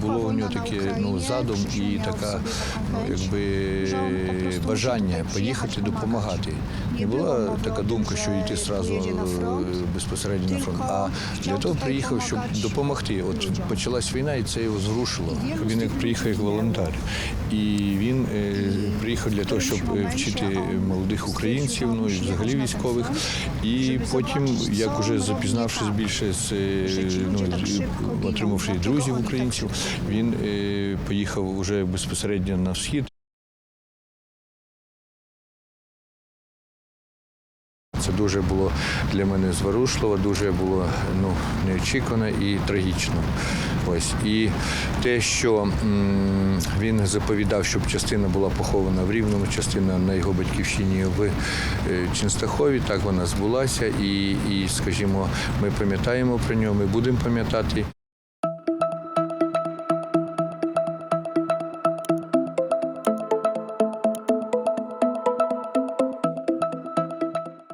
було у нього таке ну, задум і така ну, якби бажання поїхати допомагати. Не була така думка, що йти зразу е, безпосередньо на фронт, а для того приїхав, щоб допомогти. От почалась війна, і це його зрушило. Він як приїхав як волонтер, і він е, приїхав для того, щоб е, вчити молодих українців, ну і взагалі військових. І потім, як уже запізнавшись більше з е, ну, отримавши друзів українців, він поїхав уже безпосередньо на схід. Це дуже було для мене зворушливо, дуже було ну, неочікувано і трагічно. Ось. І те, що м, він заповідав, щоб частина була похована в Рівному, частина на його батьківщині в е, Ченстахові, так вона збулася. І, і, скажімо, ми пам'ятаємо про нього, ми будемо пам'ятати.